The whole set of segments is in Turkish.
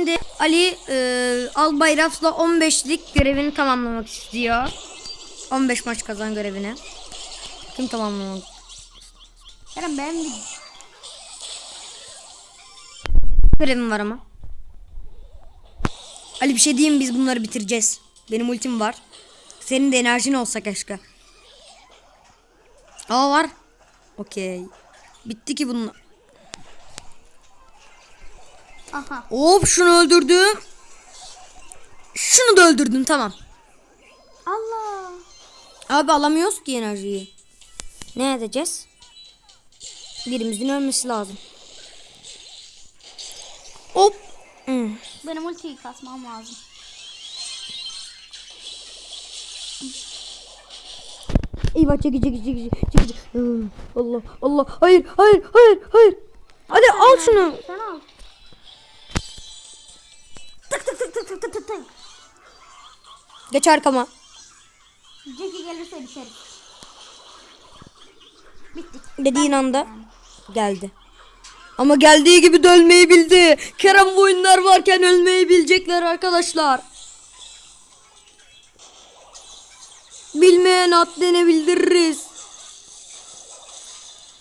Şimdi Ali e, Albay Rafs'la 15'lik görevini tamamlamak istiyor. 15 maç kazan görevini. Kim tamamlamak? Kerem ben bir Görevim var ama. Ali bir şey diyeyim biz bunları bitireceğiz. Benim ultim var. Senin de enerjin olsa keşke. Aa var. Okey. Bitti ki bunun. Aha. Hop şunu öldürdüm. Şunu da öldürdüm tamam. Allah. Abi alamıyoruz ki enerjiyi. Ne edeceğiz? Birimizin ölmesi lazım. Hop. Hmm. Benim ultiyi kasmam lazım. Eyvah çeki çeki çeki çeki. Hmm, Allah Allah. Hayır hayır hayır hayır. Hadi al şunu. Sen al. Geç arkama. Jackie gelirse biteriz. Bittik. Dediğin anda geldi. Ama geldiği gibi de ölmeyi bildi. Kerem bu oyunlar varken ölmeyi bilecekler arkadaşlar. Bilmeyen haddine bildiririz.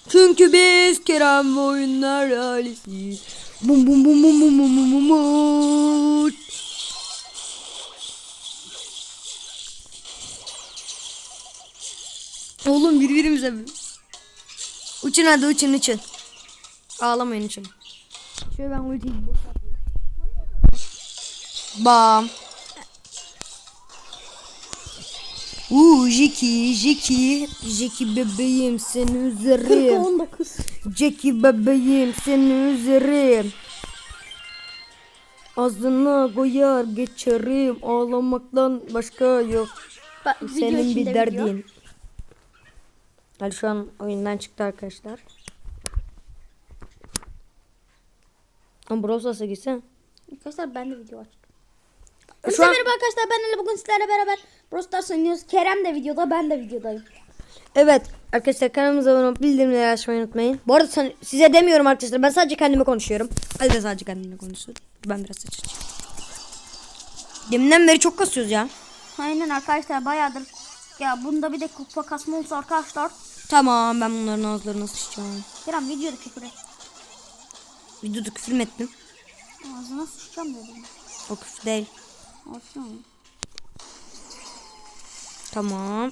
Çünkü biz Kerem bu oyunlar ailesiyiz. Bum bum bum bum bum bum bum bum Oğlum birbirimize Uçun hadi uçun uçun. Ağlamayın uçun. Şöyle ben ultiyi. Bam. Uuu Jiki Jiki Jiki bebeğim seni üzerim 19. Jiki bebeğim seni üzerim Ağzına koyar geçerim Ağlamaktan başka yok Bak, Senin bir video. Ali şu an oyundan çıktı arkadaşlar Ama Brawl Stars'a gitsen Arkadaşlar ben de video açtım. Şu Şu an- merhaba arkadaşlar ben Ali bugün sizlerle beraber Brawl Stars oynuyoruz. Kerem de videoda ben de videodayım. Evet arkadaşlar kanalımıza abone olup bildirimleri açmayı unutmayın. Bu arada sen- size demiyorum arkadaşlar ben sadece kendime konuşuyorum. Ali de sadece kendine konuşuyor. Ben biraz saç açayım. Deminden beri çok kasıyoruz ya. Aynen arkadaşlar bayağıdır. Ya bunda bir de kupa kasma olsa arkadaşlar. Tamam ben bunların ağızlarına sıçacağım. Kerem videoda küfür et. Videoda küfür mü ettim? Ağzına sıçacağım dedim. O küfür değil. Olsun. Tamam.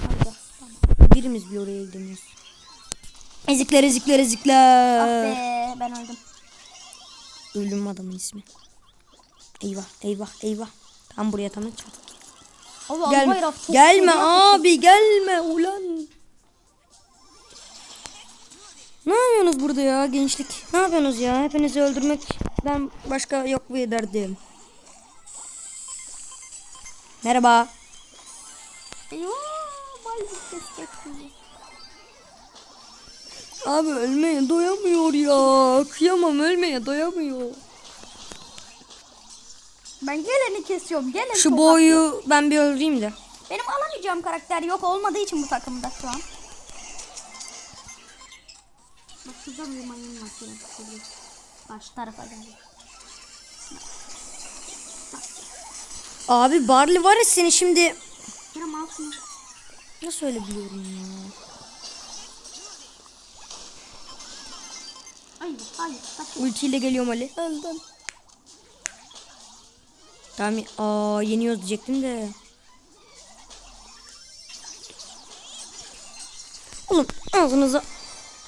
Hadi. Birimiz bir oraya gidemiyoruz. Ezikler ezikler ezikler. Ah be ben öldüm. Ölüm adamın ismi. Eyvah eyvah eyvah. Tam buraya tamam. Allah Gelme. Albayrak çok Gelme yapmışsın. abi gelme ulan. Ne yapıyorsunuz burada ya gençlik? Ne yapıyorsunuz ya? Hepinizi öldürmek ben başka yok bu ederdim. Merhaba. Abi ölmeye doyamıyor ya. Kıyamam ölmeye doyamıyor. Ben geleni kesiyorum. Geleni Şu boyu ben bir öldüreyim de. Benim alamayacağım karakter yok olmadığı için bu takımda şu an. Bak şurada bir mayın makinesi. Karşı tarafa geldi. Abi Barley var ya seni şimdi. Kerem al şunu. Nasıl öyle biliyorum ya? Hayır hayır. Sakın. Ultiyle geliyorum Ali. Öldüm. Tamam. Aa yeniyoruz diyecektim de. Oğlum ağzınıza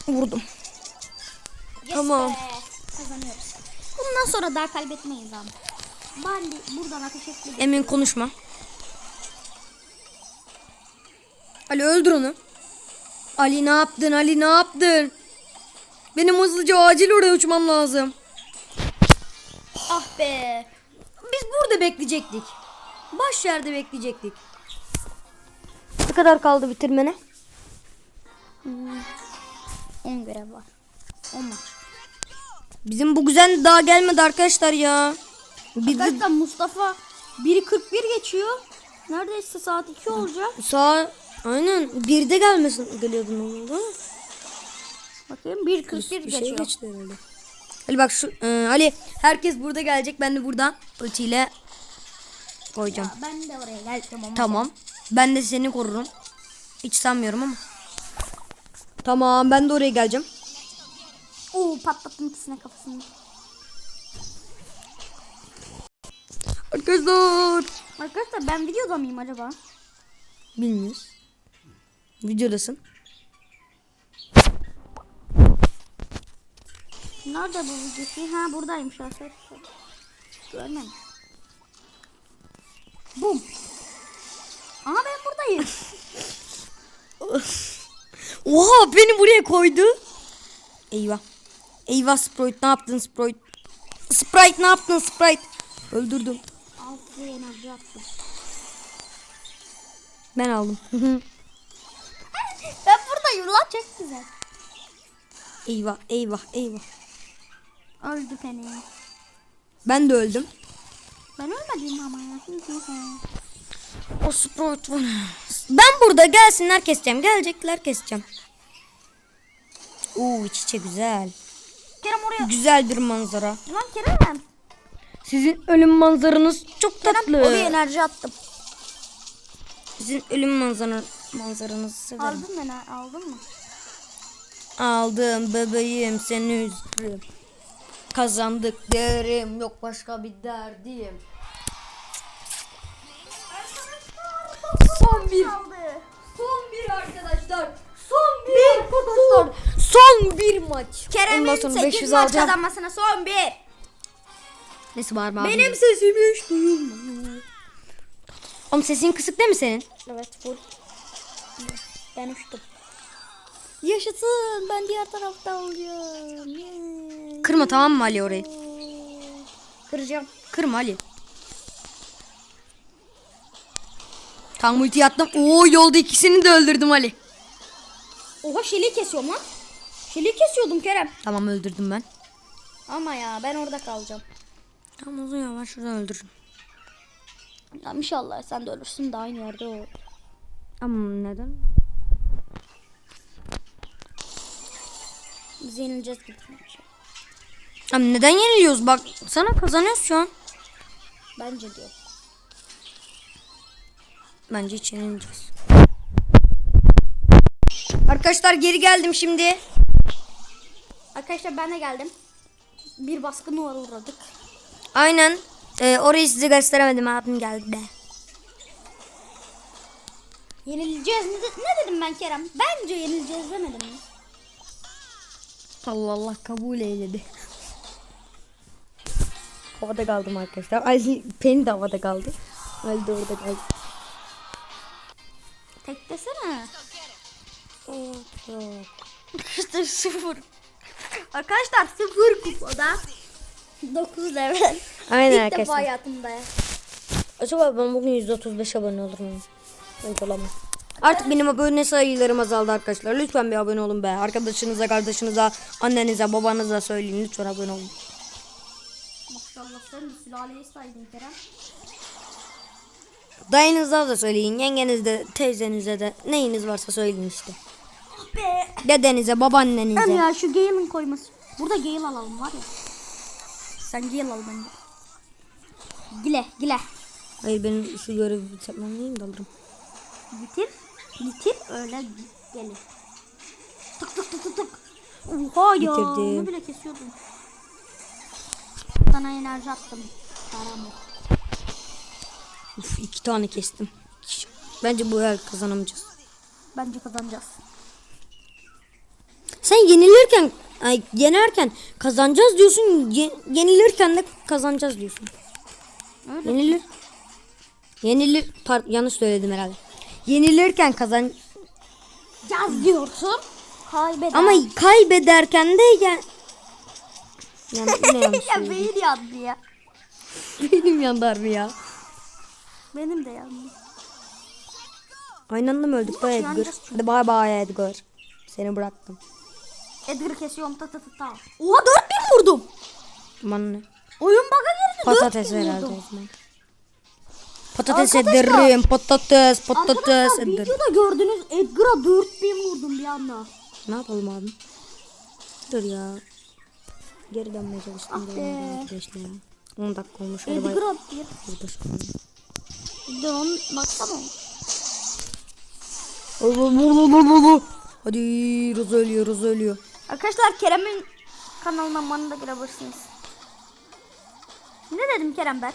vurdum. Yes Tamam. be. Kazanıyoruz. Bundan sonra daha kaybetmeyiz abi. Bari buradan ateş etmedim. Emin konuşma. Ali öldür onu. Ali ne yaptın? Ali ne yaptın? Benim hızlıca acil oraya uçmam lazım. Ah be. Biz burada bekleyecektik. Baş yerde bekleyecektik. Ne kadar kaldı bitirmene? 10 görev var. 10 maç. Bizim bu güzel daha gelmedi arkadaşlar ya. De Arkadaşlar Mustafa 1.41 geçiyor. Neredeyse saat 2 olacak. sağ aynen bir de gelmesin geliyordu ne oldu? Bakayım 1.41 Bir şey geçiyor. geçti herhalde. Ali bak şu e, Ali herkes burada gelecek. Ben de buradan ultiyle koyacağım. Ben de oraya geleceğim ama. Tamam. Ben de seni korurum. Hiç sanmıyorum ama. Tamam ben de oraya geleceğim. Oo patlattım ikisine kafasını. Arkadaşlar. Arkadaşlar ben videoda mıyım acaba? Bilmiyoruz. Videodasın. Nerede bu videosu? Ha buradaymış arkadaşlar. Görmedim. Bum. Aha ben buradayım. Oha beni buraya koydu. Eyvah. Eyvah Sprite ne yaptın Sprite? Sprite ne yaptın Sprite? Öldürdüm. Altı enerji attım. Ben aldım. Ben buradayım lan çok güzel. eyvah eyvah eyvah. Öldü beni. Ben de öldüm. Ben ölmedim ama ya. O Sprite var. Ben burada gelsinler keseceğim. Gelecekler keseceğim. Oo iç içe güzel. Kerem oraya. Güzel bir manzara. Lan Kerem. Sizin ölüm manzaranız çok Kerem tatlı. oraya enerji attım. Sizin ölüm manzara manzaranızı severim. Aldın beni aldın mı? Aldım bebeğim seni üzdüm. Kazandık derim yok başka bir derdim. Son bir. Son bir arkadaşlar. Son bir, arkadaşlar. Son bir maç. Kerem'in Ondan sonra 8 500 maç alacağım. kazanmasına son bir. Neyse bağırma abi. Benim sesim hiç duyulmuyor. Oğlum sesin kısık değil mi senin? Evet full. Ben uçtum. Yaşasın ben diğer tarafta olacağım. Yeah. Kırma tamam mı Ali orayı? Kıracağım. Kırma Ali. Tam multi attım. Oo yolda ikisini de öldürdüm Ali. Oha şeliği kesiyorum lan. Şeliği kesiyordum Kerem. Tamam öldürdüm ben. Ama ya ben orada kalacağım. Tamam o zaman ben şuradan öldürürüm. Ya inşallah sen de ölürsün de aynı yerde o. Ama neden? Biz yenileceğiz gibi Ama neden yeniliyoruz? Bak sana kazanıyoruz şu an. Bence diyor. Bence hiç yenileceğiz. Arkadaşlar geri geldim şimdi. Arkadaşlar ben de geldim. Bir baskına uğradık. Aynen. Ee, orayı size gösteremedim abim geldi de. Yenileceğiz. Ne, de- ne dedim ben Kerem? Bence yenileceğiz demedim mi? Allah Allah kabul eyledi. Havada kaldım arkadaşlar. Ali Penny de havada kaldı. Ali de orada kaldı. Tek desene. Yok. İşte sıfır. Arkadaşlar sıfır kupada. 9 level. Aynen İlk defa arkadaşlar. hayatımda. Acaba ben bugün %35 abone olur muyum? Bence olamam. Artık benim abone sayılarım azaldı arkadaşlar. Lütfen bir abone olun be. Arkadaşınıza, kardeşinize, annenize, babanıza söyleyin. Lütfen abone olun. Maşallah sen de sülaleyi saydın Kerem. Dayınıza da söyleyin. Yengenize, teyzenize de neyiniz varsa söyleyin işte. Be. Dedenize, babaannenize. ya şu Gale'ın koyması. Burada Gale alalım var ya. Sen Gale al bence. Gile gile. Hayır benim şu görevi bitirmem neyim de alırım. Bitir. Bitir öyle gelir. Tık tık tık tık tık. Oha ya. Bitirdim. Onu bile kesiyordum. Sana enerji attım. Param yok. Uf, iki tane kestim. Bence bu el kazanamayacağız. Bence kazanacağız. Sen yenilirken, ay, yenerken kazanacağız diyorsun. ye- yenilirken de kazanacağız diyorsun. Öyle. Yenilir. Yenilir. Par yanlış söyledim herhalde. Yenilirken kazan Yaz diyorsun. Kaybeder. ama kaybederken de yani yani yine yanlış ya söyledim. beyin yandı ya. Benim yandı harbi ya. Benim de yandı. Aynı anda mı öldük be Edgar? yanacağız Hadi bay bay Edgar. Seni bıraktım. Edgar kesiyorum ta ta ta ta. Oha 4000 vurdum. Aman ne? Oyun bug'a girdi. Patates 4000 herhalde vurdum. o zaman. Patates Arkadaşlar- ederim. Patates, patates Arkadaşlar ederim. videoda gördünüz Edgar'a 4000 vurdum bir anda. Ne yapalım abi? Dur ya. Geri dönmeye çalıştım. Ah be. arkadaşlar. 10 dakika olmuş. Hadi Araba grab bir. de onu baksana. Hadi Roza ölüyor Roza ölüyor. Arkadaşlar Kerem'in kanalına bana da girebilirsiniz. Ne dedim Kerem ben?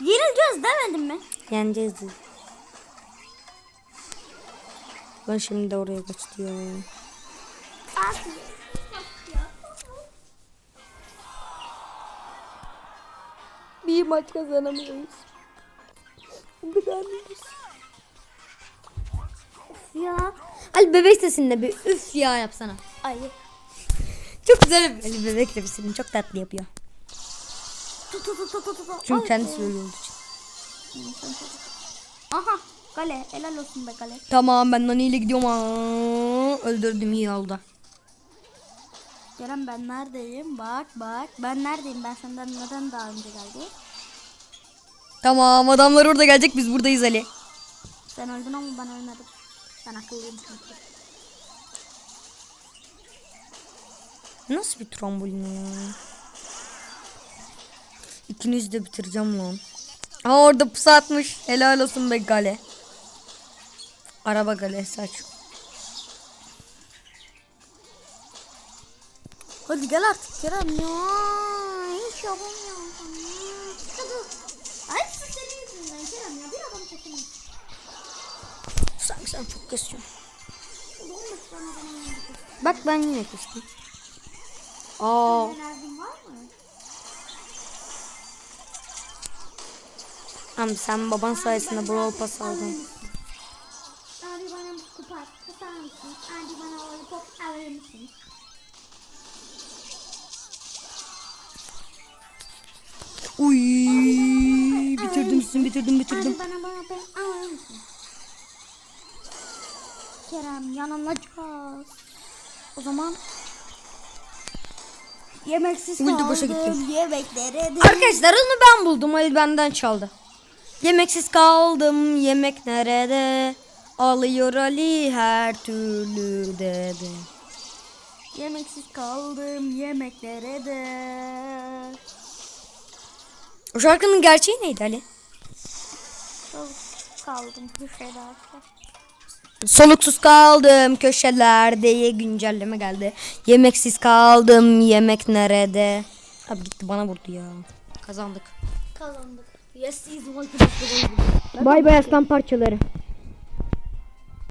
Yenileceğiz demedim mi? Yeneceğiz. Ben şimdi de oraya kaçtım. Bir maç kazanamıyoruz. Bir daha Ya. Ali bebek sesinde bir üf ya yapsana. Ay. Çok güzel bir Ali bebek sesini çok tatlı yapıyor. Çünkü Ay. kendisi öyle olduğu için. Aha. Kale. Helal olsun be kale. Tamam ben Nani ile gidiyorum. Aa, öldürdüm iyi oldu. Kerem ben neredeyim? Bak bak. Ben neredeyim? Ben senden neden daha önce geldi? Tamam adamlar orada gelecek biz buradayız Ali. Sen öldün ama ben ölmedim. Ben akıllıyım çünkü. Nasıl bir trambolin ya? İkinizi de bitireceğim lan. Aa orada pusu atmış. Helal olsun be Gale. Araba Gale saç. Hadi gel artık Kerem ya. Hiç yapamıyorum. Sen çok kesiyorsun. Bak ben yine kestim. Aa. Ama sen baban sayesinde Brawl Pass aldın. Abi bana kupa kısar mısın? Abi bana lollipop alır mısın? Uy bitirdim sizin bitirdim bitirdim. Abi bana bana ben Kerem yanılacağız. O zaman yemeksiz Ulti boşa kaldım. De. Arkadaşlar onu ben buldum. Ali benden çaldı. Yemeksiz kaldım. Yemek nerede? Alıyor Ali her türlü dedi. Yemeksiz kaldım yemeklere de. O şarkının gerçeği neydi Ali? Çok kaldım köşelerde. Soluksuz kaldım köşelerde diye güncelleme geldi. Yemeksiz kaldım yemek nerede? Abi gitti bana vurdu ya. Kazandık. Kazandık. Yes, is Bay bay aslan parçaları.